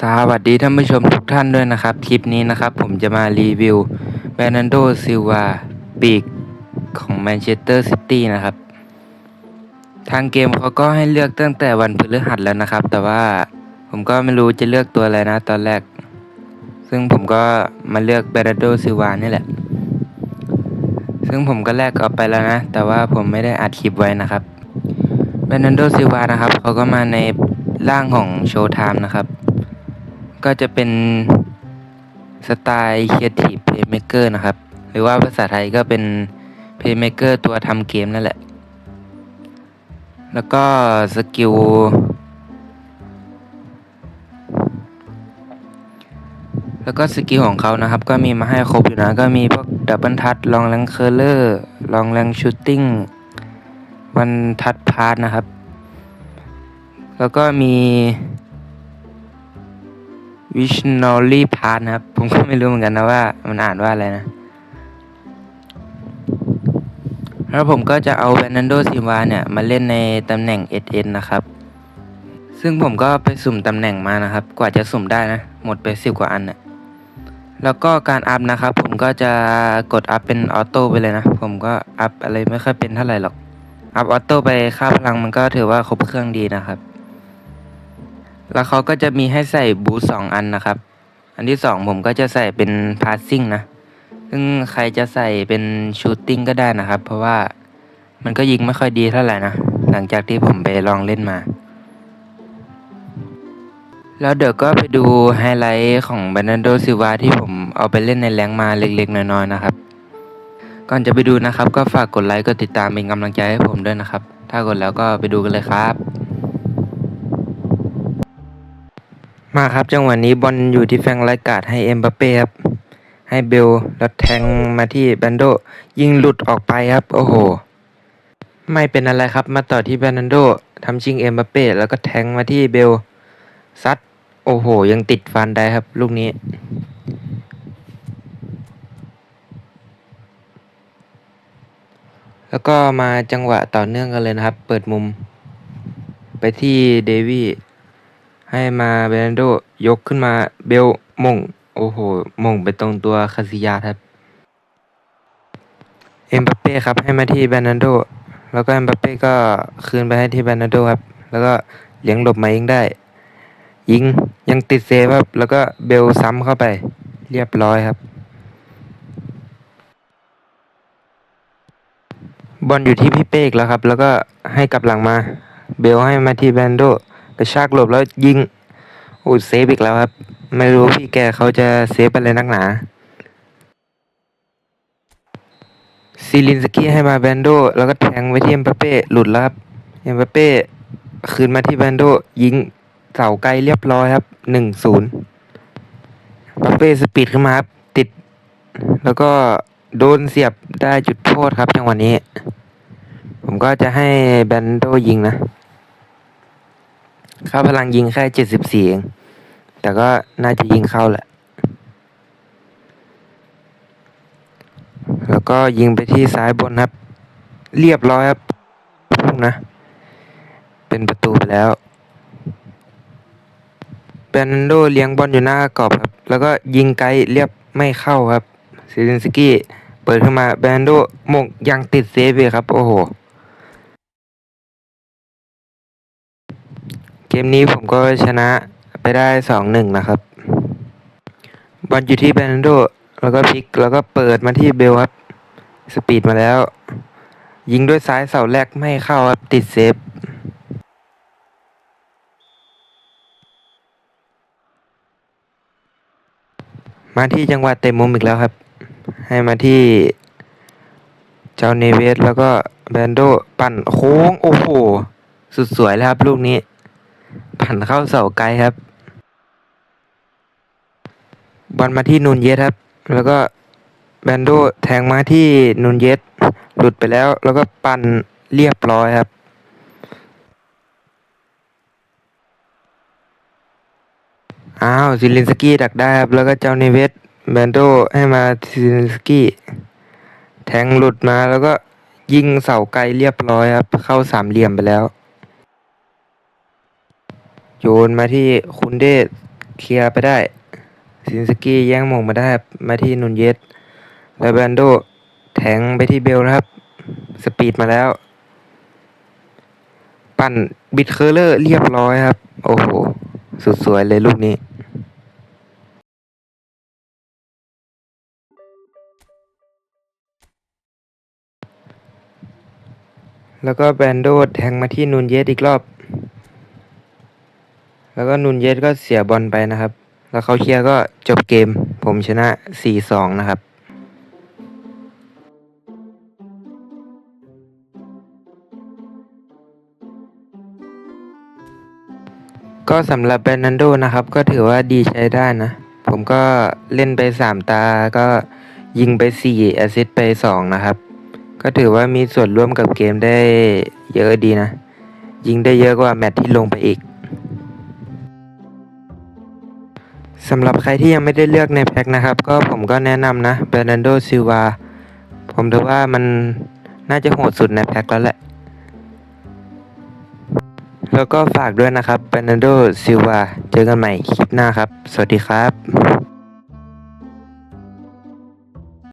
สวัสดีท่านผู้ชมทุกท่านด้วยนะครับ คลิปนี้นะครับ ผมจะมารีวิวเบรนันโดซิวาปีกของแมนเชสเตอร์ซิตี้นะครับ ทางเกมเขาก็ให้เลือกตั้งแต่วันพฤหัสแล้วนะครับ แต่ว่าผมก็ไม่รู้จะเลือกตัวอะไรนะตอนแรก ซึ่งผมก็มาเลือกเบรนันโดซิวานี่แหละ ซึ่งผมก็แลกเอาไปแล้วนะ แต่ว่าผมไม่ได้อัดคลิปไว้นะครับเบรนันโดซิวานะครับเขาก็มาในร่างของโชว์ไทม์นะครับ ก็จะเป็นสไตล์ Creative Playmaker นะครับ หรือว่าภาษาไทยก็เป็น Playmaker ตัวทำเกมนั่นแหละ แล้วก็สกิลแล้วก็สกิลของเขานะครับ ก็มีมาให้ครบอยู่นะ ก็มีพวกดับเบิลทัชลองแรงเคอร์เลอร์ลองแรงชูตติ้งวันทัชพาร์ทนะครับ แล้วก็มี วิชนอลี่พาร์นะครับ ผมก็ไม่รู้เหมือนกันนะว่า มันอ่านว่าอะไรนะ แล้วผมก็จะเอาเ e น a นโดซิวาเนี่ย มาเล่นในตำแหน่ง SN นะครับ ซึ่งผมก็ไปสุ่มตำแหน่งมานะครับ กว่าจะสุ่มได้นะ หมดไปสิบกว่าอันน่ะแล้วก็การอัพนะครับ ผมก็จะกดอัพเป็นออโต้ไปเลยนะ ผมก็อัพอะไรไม่ค่อยเป็นเท่าไหร่หรอก อัพออโต้ไปค่าพลังมันก็ถือว่าครบเครื่องดีนะครับ แล้วเขาก็จะมีให้ใส่บูทสองอันนะครับ อันที่สองผมก็จะใส่เป็นพาสซิ่งนะ ซึ่งใครจะใส่เป็นชูตติ้งก็ได้นะครับ เพราะว่ามันก็ยิงไม่ค่อยดีเท่าไหร่นะ หลังจากที่ผมไปลองเล่นมา แล้วเดี๋ยวก็ไปดูไฮไลท์ของเบรนันโดซิวาที่ผมเอาไปเล่นในแรงมาเล็กๆ น้อยๆนะครับ ก่อนจะไปดูนะครับ ก็ฝากกดไลค์กดติดตามเป็นกำลังใจให้ผมด้วยนะครับ ถ้ากดแล้วก็ไปดูกันเลยครับ มาครับจังหวะนี้บอลอยู่ที่แฟงไลกาดให้เอ็มบัปเป้ครับให้เบลแล้วแทงมาที่แบนโด ยิงหลุดออกไปครับ โอ้โห ไม่เป็นอะไรครับมาต่อที่แบนันโดทำชิงเอ็มบัปเป้แล้วก็แทงมาที่เบลซัดโอ้โห ยังติดฟันได้ครับ ลูกนี้ แล้วก็มาจังหวะต่อเนื่องกันเลยนะครับ เปิดมุม ไปที่เดวี่ ให้มาเบรนโดยกขึ้นมาเบลมง โอ้โห มงไปตรงตัวคาซิยาครับ เอ็มบัปเป้ครับให้มาที่แบรนโด แล้วก็เอ็มบัปเป้ก็คืนไปให้ที่แบรนโดครับ แล้วก็เลี้ยงหลบมาเองได้ ยิงยังติดเซฟครับ แล้วก็เบลซ้ำเข้าไป เรียบร้อยครับ บอลอยู่ที่พี่เป้กแล้วครับ แล้วก็ให้กลับหลังมา เบลให้มาที่แบรนโด ชากหลบแล้วยิงโอ้ยเซฟอีกแล้วครับ ไม่รู้พี่แกเขาจะเซฟอะไรนักหนาซีลินสกี้ให้มาแบนโด แล้วก็แทงไว้ที่เอ็มบัปเป้หลุดแล้วครับเอ็มเป้คืนมาที่แบนโด ยิงเสาไกลเรียบร้อยครับหนึ่งศูนย์เป้สปีดขึ้นมาครับ ติด แล้วก็โดนเสียบได้จุดโทษครับจังหวะนี้ ผมก็จะให้แบนโดยิงนะ ค่าพลังยิงแค่เจ็ดสิบสี่เอง แต่ก็น่าจะยิงเข้าแหละ แล้วก็ยิงไปที่ซ้ายบนครับ เรียบร้อยครับพุ่งนะ เป็นประตูไปแล้วเบรนโดเลี้ยงบอลอยู่หน้ากรอบครับ แล้วก็ยิงไกลเรียบไม่เข้าครับซิลินสกี้เปิดขึ้นมาแบรนโดมงยังติดเซฟเลยครับ โอ้โห เกมนี้ผมก็ชนะไปได้สองหนึ่งนะครับ บอลอยู่ที่แบรนโดแล้วก็พลิกแล้วก็เปิดมาที่เบลครับ สปีดมาแล้ว ยิงด้วยซ้ายเสาแรกไม่เข้าครับติดเซฟมาที่จังหวะเตะมุมอีกแล้วครับ ให้มาที่เจ้าเนเวสแล้วก็แบนโด ปั่นโค้ง โอ้โห สุดสวยแล้วครับลูกนี้ ปั่นเข้าเสาไกลครับ บอลมาที่นูนเยสครับ แล้วก็แบนโดแทงมาที่นูนเยสหลุดไปแล้ว แล้วก็ปั่นเรียบร้อยครับอ้าวซิลินสกี้ดักได้ครับ แล้วก็เจ้าเนเวสแบนโดให้มาซิลินสกี้แทงหลุดมาแล้วก็ยิงเสาไกลเรียบร้อยครับ เข้าสามเหลี่ยมไปแล้ว โยนมาที่คุณเดชเคลียร์ไปได้ซินสกี้แย่งมงมาได้มาที่นุนเยสแล้วแบรนโด แทงไปที่เบลครับ สปีดมาแล้ว ปั่นบิดเคอร์เลอร์เรียบร้อยครับ โอ้โห สุดสวยเลยลูกนี้แล้วก็แบรนโดแทงมาที่นูนเยสอีกรอบ แล้วก็นูนเยสก็เสียบอลไปนะครับ แล้วเขาเคลียร์ก็จบเกม ผมชนะ 4-2 นะครับก็สำหรับแบนันโดนะครับ ก็ถือว่าดีใช้ได้นะ ผมก็เล่นไป 3 ตาก็ยิงไป 4 แอซิสต์ไป 2 นะครับ ก็ถือว่ามีส่วนร่วมกับเกมได้เยอะดีนะ ยิงได้เยอะกว่าแมตช์ที่ลงไปอีก สำหรับใครที่ยังไม่ได้เลือกในแพ็คนะครับ ก็ผมก็แนะนำนะเบรนันโดซิลวาผมถือว่ามันน่าจะโหดสุดในแพ็คแล้วแหละ แล้วก็ฝากด้วยนะครับเบรนันโดซิลวาเจอกันใหม่คลิปหน้าครับ สวัสดีครับ